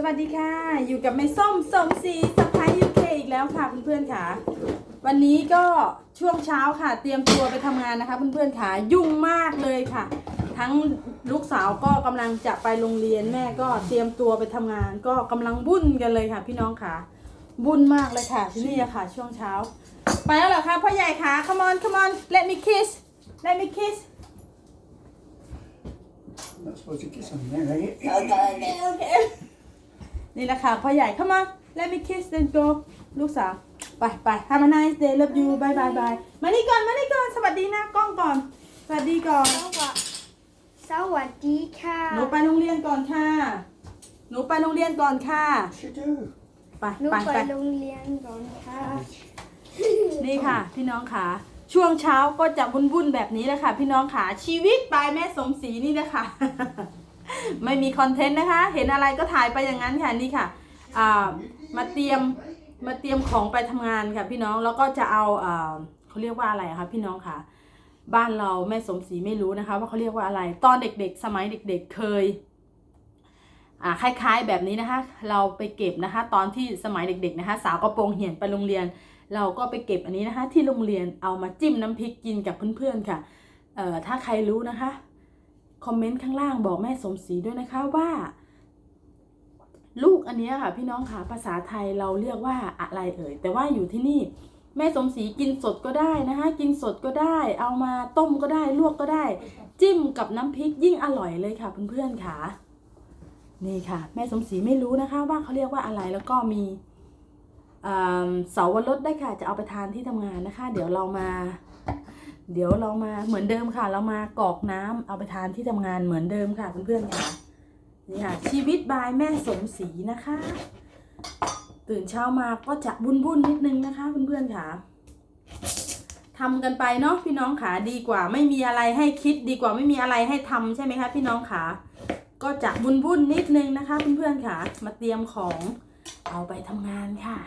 สวัสดีค่ะ อยู่กับแม่ส้มสมศรีสไปยูเคอีกแล้วค่ะเพื่อนๆค่ะ วันนี้ก็ช่วงเช้าค่ะ เตรียมตัวไปทำงานนะคะเพื่อนๆค่ะ ยุ่งมากเลยค่ะ ทั้งลูกสาวก็กำลังจะไปโรงเรียนแม่ก็เตรียมตัวไปทำงาน ก็กำลังวุ่นกันเลยค่ะ พี่น้องค่ะวุ่นมากเลยค่ะที่นี่อะค่ะ ช่วงเช้า ไปแล้วเหรอคะพ่อใหญ่คะ come on come on let me kiss let me kiss Not supposed to kiss on there, are you? โนี่แหละค่ะพ่อใหญ่เข้ามา let me kiss then go ลูกสาวไปไป have a nice day love you bye bye bye มานี่ก่อนมานี่ก่อน สวัสดีนะกล้องก่อน สวัสดีก่อน สวัสสวัสดีค่ะหนูไปโรงเรียนก่อนค่ะ หนูไปโรงเรียนก่อนค่ะ Yes, you do. ไปหนูไปไปไปโรงเรียนก่อนค่ะนี่ค่ะ พี่น้องค่ะ ช่วงเช้าก็จะวุ่นๆแบบนี้แหละค่ะ พี่น้องค่ะชีวิตปลายแม่สมศรีนี่นะคะ ไม่มีคอนเทนต์นะคะ เห็นอะไรก็ถ่ายไปอย่างนั้นค่ะนี่ค่ะมาเตรียมมาเตรียมของไปทำงานค่ะพี่น้องแล้วก็จะเอาเขาเรียกว่าอะไรคะพี่น้องค่ะ บ้านเราแม่สมศรีไม่รู้นะคะ ว่าเขาเรียกว่าอะไร ตอนเด็กๆ สมัยเด็ก ๆเคยคล้ายๆแบบนี้นะคะ เราไปเก็บนะคะ ตอนที่สมัยเด็ก ๆนะคะ สาวกระโปรงเหี่ยนไปโรงเรียน เราก็ไปเก็บอันนี้นะคะ ที่โรงเรียนเอามาจิ้มน้ำพริกกินกับเพื่อนๆค่ะเอ่อถ้าใครรู้นะคะ คอมเมนต์ข้างล่างบอกแม่สมศรีด้วยนะคะว่า ลูกอันเนี้ยค่ะ พี่น้องค่ะภาษาไทยเราเรียกว่าอะไรเอ่ยแต่ว่าอยู่ที่นี่แม่สมศรีกินสดก็ได้นะคะ กินสดก็ได้ เอามาต้มก็ได้ ลวกก็ได้ จิ้มกับน้ำพริกยิ่งอร่อยเลยค่ะเพื่อนๆค่ะ นี่ค่ะ แม่สมศรีไม่รู้นะคะ ว่าเขาเรียกว่าอะไรแล้วก็มีเสาวรสได้ค่ะ จะเอาไปทานที่ทำงานนะคะ เดี๋ยวเรามา เดี๋ยวเรามาเหมือนเดิมค่ะ เรามากรอกน้ำเอาไปทานที่ทำงานเหมือนเดิมค่ะเพื่อนๆค่ะนี่ค่ะ ชีวิตบายแม่สมศรีนะคะ ตื่นเช้ามาก็จะวุ่นๆนิดนึงนะคะเพื่อนๆค่ะทำกันไปเนาะพี่น้องขาดีกว่า ไม่มีอะไรให้คิดดีกว่าไม่มีอะไรให้ทำใช่ไหมคะพี่น้องขาก็จะวุ่นๆนิดนึงนะคะเพื่อนๆค่ะ มาเตรียมของเอาไปทำงานค่ะ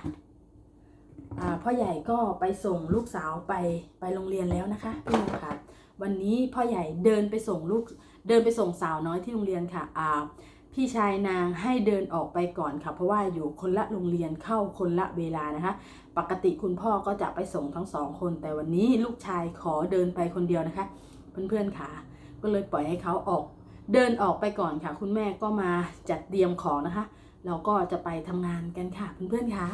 พ่อใหญ่ก็ไปส่งลูกสาวไปไปโรงเรียนแล้วนะคะพี่น้องค่ะ วันนี้พ่อใหญ่เดินไปส่งลูกเดินไปส่งสาวน้อยที่โรงเรียนค่ะอ่าพี่ชายนางให้เดินออกไปก่อนค่ะ เพราะว่าอยู่คนละโรงเรียนเข้าคนละเวลานะคะ ปกติคุณพ่อก็จะไปส่งทั้งสองคน แต่วันนี้ลูกชายขอเดินไปคนเดียวนะคะ เพื่อนๆค่ะ ก็เลยปล่อยให้เขาออกเดินออกไปก่อนค่ะ คุณแม่ก็มาจัดเตรียมของนะคะ เราก็จะไปทำงานกันค่ะเพื่อนๆค่ะ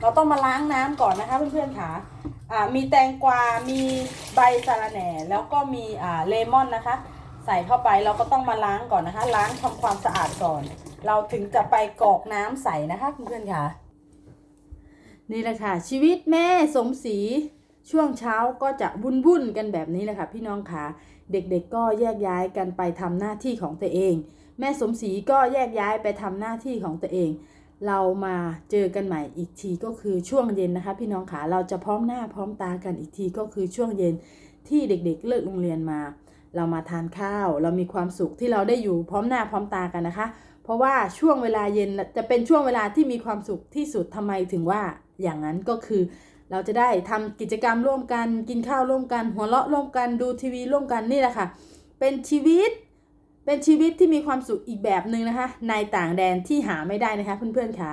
เราต้องมาล้างน้ำก่อนนะคะเพื่อนๆค่ะมีแตงกวา มีใบสะระแหน่ แล้วก็มีเลมอนนะคะ ใส่เข้าไปเราก็ต้องมาล้างก่อนนะคะ ล้างทำความสะอาดก่อน เราถึงจะไปกรอกน้ำใส่นะคะเพื่อนๆค่ะ นี่แหละค่ะ ชีวิตแม่สมศรีช่วงเช้าก็จะวุ่นๆกันแบบนี้แหละค่ะพี่น้องค่ะ เด็กๆก็แยกย้ายกันไปทำหน้าที่ของตัวเอง แม่สมศรีก็แยกย้ายไปทำหน้าที่ของตัวเอง เรามาเจอกันใหม่อีกทีก็คือช่วงเย็นนะคะ พี่น้องขาเราจะพร้อมหน้าพร้อมตากันอีกทีก็คือช่วงเย็นที่เด็กๆเลิกโรงเรียนมา เรามาทานข้าว เรามีความสุขที่เราได้อยู่พร้อมหน้าพร้อมตากันนะคะ เพราะว่าช่วงเวลาเย็นจะเป็นช่วงเวลาที่มีความสุขที่สุดทำไมถึงว่าอย่างนั้นก็คือ เราจะได้ทำกิจกรรมร่วมกัน กินข้าวร่วมกัน หัวเราะร่วมกันดูทีวีร่วมกันนี่แหละค่ะ เป็นชีวิต เป็นชีวิตที่มีความสุขอีกแบบหนึ่งนะคะ ในต่างแดนที่หาไม่ได้นะคะ เพื่อนๆค่ะ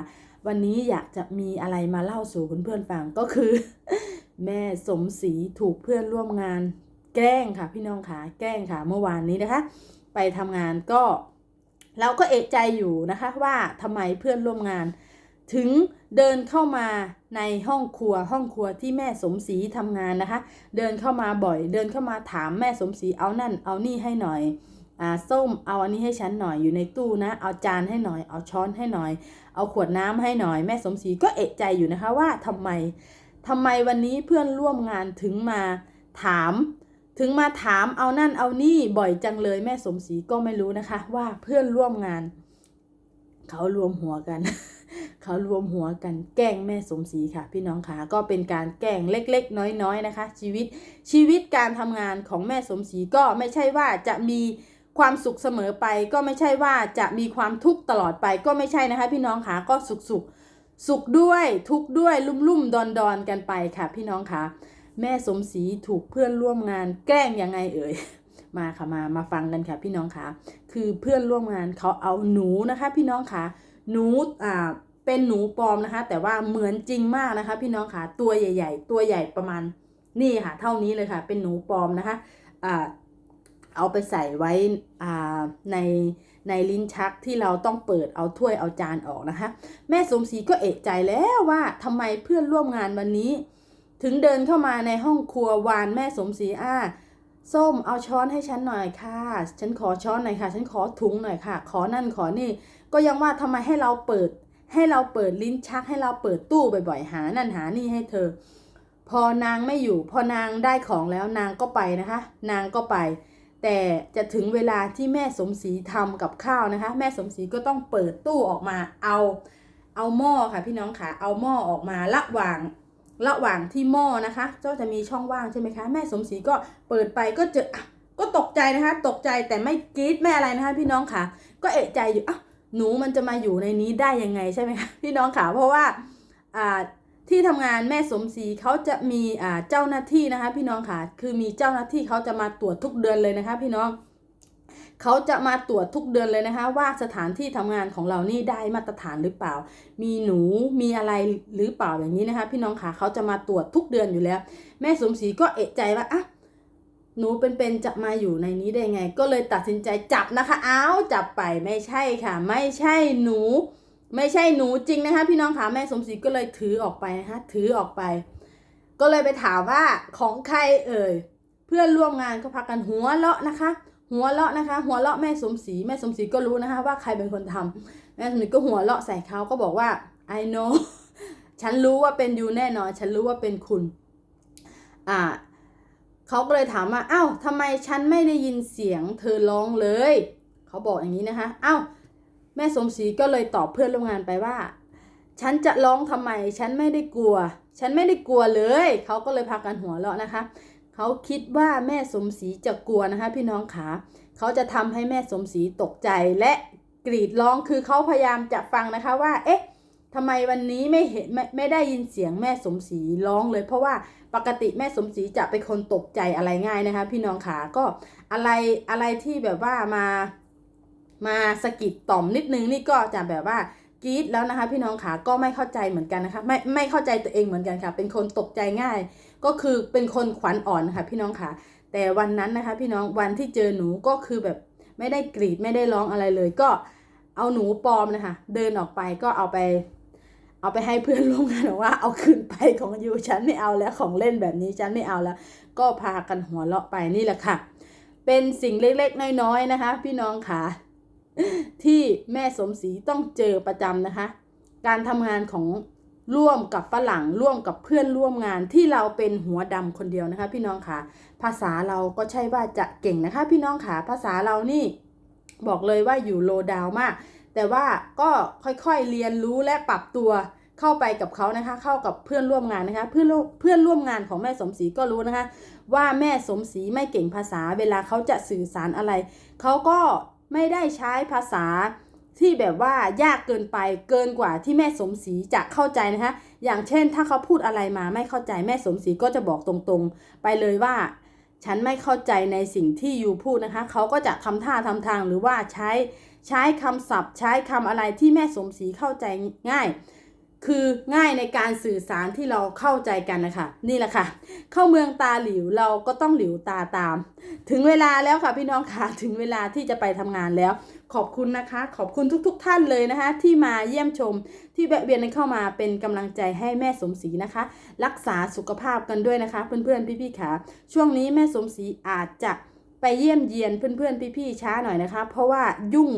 วันนี้อยากจะมีอะไรมาเล่าสู่เพื่อนๆฟังก็คือ แม่สมศรีถูกเพื่อนร่วมงาน แกล้งค่ะ พี่น้องค่ะแกล้งค่ะ เมื่อวานนี้นะคะ ไปทำงานก็ เราก็เอะใจอยู่นะคะ ว่าทำไมเพื่อนร่วมงาน ถึงเดินเข้ามาในห้องครัวห้องครัวที่แม่สมศรีทำงานนะคะ เดินเข้ามาบ่อย เดินเข้ามาถามแม่สมศรีเอานั่น เอานี่ให้หน่อย อ่าส้มเอาอันนี้ให้ฉันหน่อยอยู่ในตู้นะ เอาจานให้หน่อย เอาช้อนให้หน่อย เอาขวดน้ำให้หน่อยแม่สมศรีก็เอะใจอยู่นะคะว่าทำไมทำไมวันนี้เพื่อนร่วมงานถึงมาถาม ถึงมาถามเอานั่นเอานี่บ่อยจังเลยแม่สมศรีก็ไม่รู้นะคะ ว่าเพื่อนร่วมงาน เขารวมหัวกัน เขารวมหัวกันแกล้งแม่สมศรีค่ะ พี่น้องค่ะก็เป็นการแกล้งเล็ก ๆ น้อยๆนะคะ ชีวิตชีวิตการทำงานของแม่สมศรีก็ไม่ใช่ว่าจะมี ความสุขเสมอไปก็ไม่ใช่ว่าจะมีความทุกข์ตลอดไปก็ไม่ใช่นะคะ พี่น้องคะก็สุขสุขสุขด้วยทุกข์ด้วยลุ่มลุ่มดอนดอนกันไปค่ะ พี่น้องคะแม่สมศรีถูกเพื่อนร่วมงานแกล้งยังไงเอ่ยมาค่ะมามาฟังกันค่ะ พี่น้องคะคือเพื่อนร่วมงานเขาเอาหนูนะคะ พี่น้องคะหนูอ่าเป็นหนูปลอมนะคะ แต่ว่าเหมือนจริงมากนะคะ พี่น้องคะตัวใหญ่ ๆ ตัวใหญ่ประมาณนี่ค่ะ เท่านี้เลยค่ะ เป็นหนูปลอมนะคะอ่า เอาไปใส่ไว้ในในลิ้นชักที่เราต้องเปิดเอาถ้วยเอาจานออกนะคะ แม่สมศรีก็เอะใจแล้วว่าทำไมเพื่อนร่วมงานวันนี้ ถึงเดินเข้ามาในห้องครัววานแม่สมศรีอ่าส้มเอาช้อนให้ฉันหน่อยค่ะ ฉันขอช้อนหน่อยค่ะ ฉันขอถุงหน่อยค่ะ ขอนั่นขอนี่ ก็ยังว่าทำไมให้เราเปิด ให้เราเปิดลิ้นชัก ให้เราเปิดตู้บ่อยๆ หา นั่นหานี่ให้เธอ พอนางไม่อยู่ พอนางได้ของแล้วนางก็ไปนะคะ นางก็ไป แต่จะถึงเวลาที่แม่สมศรีทำกับข้าวนะคะ แม่สมศรีก็ต้องเปิดตู้ออกมาเอาเอาหม้อค่ะพี่น้องค่ะเอาหม้อออกมาระหว่างระหว่างที่หม้อนะคะก็จะมีช่องว่างใช่ไหมคะ แม่สมศรีก็เปิดไปก็เจออะก็ตกใจนะคะ ตกใจแต่ไม่กรี๊ดไม่อะไรนะคะ พี่น้องค่ะ ก็เอะใจอยู่อะหนูมันจะมาอยู่ในนี้ได้ยังไงใช่ไหมคะพี่น้องค่ะเพราะว่าอ่า ที่ทำงานแม่สมศรีเขาจะมีอ่าเจ้าหน้าที่นะคะ พี่น้องค่ะ คือมีเจ้าหน้าที่เขาจะมาตรวจทุกเดือนเลยนะคะ พี่น้องเขาจะมาตรวจทุกเดือนเลยนะคะ ว่าสถานที่ทำงานของเรานี่ได้มาตรฐานหรือเปล่า มีหนูมีอะไรหรือเปล่าอย่างนี้นะคะ พี่น้องค่ะเขาจะมาตรวจทุกเดือนอยู่แล้ว แม่สมศรีก็เอะใจว่าอะหนูเป็นๆจะมาอยู่ในนี้ได้ไง ก็เลยตัดสินใจจับนะคะ อ้าวจับไปไม่ใช่ค่ะ ไม่ใช่หนู ไม่ใช่หนูจริงนะคะ พี่น้องค่ะแม่สมศรีก็เลยถือออกไปนะคะถือออกไป ก็เลยไปถามว่าของใครเอ่ยเพื่อนร่วมงานก็พากันหัวเราะนะคะ หัวเราะนะคะ หัวเราะแม่สมศรีแม่สมศรีก็รู้นะคะ ว่าใครเป็นคนทำแม่สมศรีก็หัวเราะใส่เขาก็บอกว่า I know ฉันรู้ว่าเป็นยูแน่นอน ฉันรู้ว่าเป็นคุณ อ่าเขาก็เลยถามว่าอ้าวทำไมฉันไม่ได้ยินเสียงเธอร้องเลย เขาบอกอย่างนี้นะคะอ้าว แม่สมศรีก็เลยตอบเพื่อนร่วมงานไปว่า ฉันจะร้องทำไม ฉันไม่ได้กลัว ฉันไม่ได้กลัวเลย เขาก็เลยพากันหัวเราะนะคะ เขาคิดว่าแม่สมศรีจะกลัวนะคะ พี่น้องขาเขาจะทำให้แม่สมศรีตกใจและกรีดร้องคือเขาพยายามจะฟังนะคะว่า เอ๊ะทำไมวันนี้ไม่เห็นไม่ไม่ได้ยินเสียงแม่สมศรีร้องเลย เพราะว่าปกติแม่สมศรีจะเป็นคนตกใจอะไรง่ายนะคะ พี่น้องขาก็อะไรอะไรที่แบบว่ามา มาสะกิดต่อมนิดนึงนี่ก็จะแบบว่ากรีดแล้วนะคะ พี่น้องขาก็ไม่เข้าใจเหมือนกันนะคะ ไม่ไม่เข้าใจตัวเองเหมือนกันค่ะ เป็นคนตกใจง่าย ก็คือเป็นคนขวัญอ่อนค่ะ พี่น้องค่ะแต่วันนั้นนะคะ พี่น้องวันที่เจอหนูก็คือแบบไม่ได้กรีดไม่ได้ร้องอะไรเลย ก็เอาหนูปลอมนะคะ เดินออกไปก็เอาไปเอาไปให้เพื่อนร่วมงานบอกว่าเอาคืนไปของยูฉันไม่เอาแล้วของเล่นแบบนี้ฉันไม่เอาแล้ว ก็พากันหัวเราะไปนี่แหละค่ะ เป็นสิ่งเล็กๆน้อยๆนะคะ พี่น้องค่ะ ที่แม่สมศรีต้องเจอประจำนะคะ การทำงานของร่วมกับฝรั่งร่วมกับเพื่อนร่วมงานที่เราเป็นหัวดำคนเดียวนะคะ พี่น้องค่ะภาษาเราก็ใช่ว่าจะเก่งนะคะ พี่น้องค่ะภาษาเรานี่บอกเลยว่าอยู่โลดาวมาก แต่ว่าก็ค่อยๆเรียนรู้และปรับตัวเข้าไปกับเขานะคะ เข้ากับเพื่อนร่วมงานนะคะ เพื่อนเพื่อนร่วมงานของแม่สมศรีก็รู้นะคะ ว่าแม่สมศรีไม่เก่งภาษา เวลาเขาจะสื่อสารอะไรเขาก็ ไม่ได้ใช้ภาษาที่แบบว่ายากเกินไปเกินกว่าที่แม่สมศรีจะเข้าใจนะคะอย่างเช่นถ้าเขาพูดอะไรมาไม่เข้าใจแม่สมศรีก็จะบอกตรงๆ ไปเลยว่า ฉันไม่เข้าใจในสิ่งที่ยูพูดนะคะ เขาก็จะทำท่าทำทางหรือว่าใช้ใช้คำศัพท์ ใช้คำอะไรที่แม่สมศรีเข้าใจง่าย คือง่ายในการสื่อสารที่เราเข้าใจกันนะคะนี่แหละค่ะ เข้าเมืองตาหลิวเราก็ต้องหลิวตาตาม ถึงเวลาแล้วค่ะพี่น้องค่ะถึงเวลาที่จะไปทำงานแล้ว ขอบคุณนะคะ ขอบคุณทุก ๆทท่านเลยนะคะ ที่มาเยี่ยมชมที่แวะเวียนเข้ามาเป็นกำลังใจให้แม่สมศรีนะคะ รักษาสุขภาพกันด้วยนะคะ เพื่อนๆพี่ๆค่ะ ช่วงนี้แม่สมศรีอาจจะไปเยี่ยมเยียนเพื่อนๆพี่ๆช้าหน่อยนะคะ เพราะว่ายุ่ง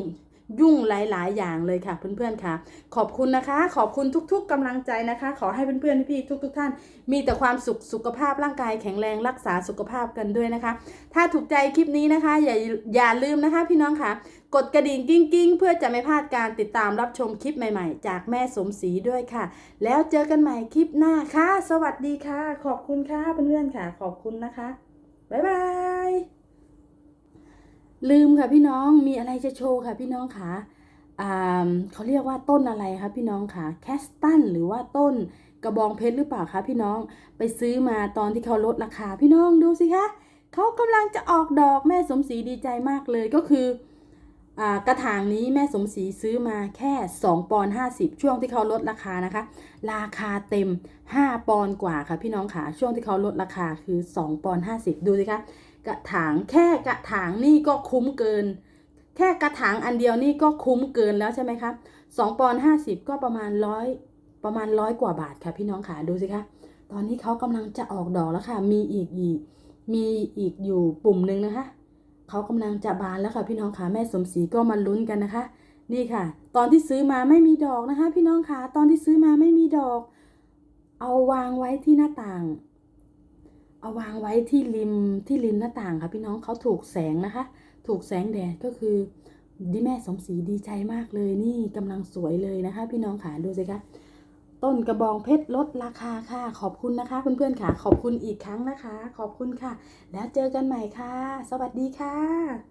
ยุ่งหลาย ๆ อย่างเลยค่ะ เพื่อน ๆ ค่ะ ขอบคุณนะคะ ขอบคุณทุก ๆกำลังใจนะคะ ขอให้เพื่อนๆพี่ๆทุก ๆ ท่าน มีแต่ความสุขสุขภาพร่างกายแข็งแรงรักษาสุขภาพกันด้วยนะคะ ถ้าถูกใจคลิปนี้นะคะ อย่าอย่าลืมนะคะ พี่น้องค่ะ กดกระดิ่งกิ้งกิ้งเพื่อจะไม่พลาดการติดตามรับชมคลิปใหม่ ๆ จากแม่สมศรีด้วยค่ะ แล้วเจอกันใหม่คลิปหน้าค่ะ สวัสดีค่ะ ขอบคุณค่ะเพื่อนๆค่ะ ขอบคุณนะคะบ๊ายบาย ลืมค่ะพี่น้องมีอะไรจะโชว์ค่ะพี่น้องคะอ่าเขาเรียกว่าต้นอะไรคะพี่น้องคะแคสตันหรือว่าต้นกระบองเพชรหรือเปล่าคะพี่น้องไปซื้อมาตอนที่เขาลดราคาพี่น้องดูสิคะเขากำลังจะออกดอกแม่สมศรีดีใจมากเลยก็คืออ่ากระถางนี้แม่สมศรีซื้อมาแค่2ปอนด์50ช่วงที่เขาลดราคานะคะ ราคาเต็ม 5 ปอนกว่าค่ะพี่น้องค่ะช่วงที่เขาลดราคาคือ2ปอนด์50ดูสิคะ กระถางแค่กระถางนี่ก็คุ้มเกิน แค่กระถางอันเดียวนี่ก็คุ้มเกินแล้วใช่ไหมคะ2ปอนด์50ก็ประมาณร้อยประมาณร้อยกว่าบาทค่ะพี่น้องค่ะดูสิคะตอนนี้เขากำลังจะออกดอกแล้วค่ะ มีอีกอีกมีอีกอยู่ปุ่มหนึ่งนะคะเขากำลังจะบานแล้วค่ะพี่น้องค่ะแม่สมศรีก็มาลุ้นกันนะคะ นี่ค่ะ ตอนที่ซื้อมาไม่มีดอกนะคะ พี่น้องค่ะตอนที่ซื้อมาไม่มีดอก เอาวางไว้ที่หน้าต่าง เอาวางไว้ที่ริมที่ริมหน้าต่างค่ะพี่น้องเขาถูกแสงนะคะ ถูกแสงแดดก็คือดิแม่สมศรีดีใจมากเลยนี่กำลังสวยเลยนะคะ พี่น้องขาดูสิคะต้นกระบองเพชรลดราคาค่ะ ขอบคุณนะคะ เพื่อนๆค่ะ ขอบคุณอีกครั้งนะคะ ขอบคุณค่ะ แล้วเจอกันใหม่ค่ะ สวัสดีค่ะ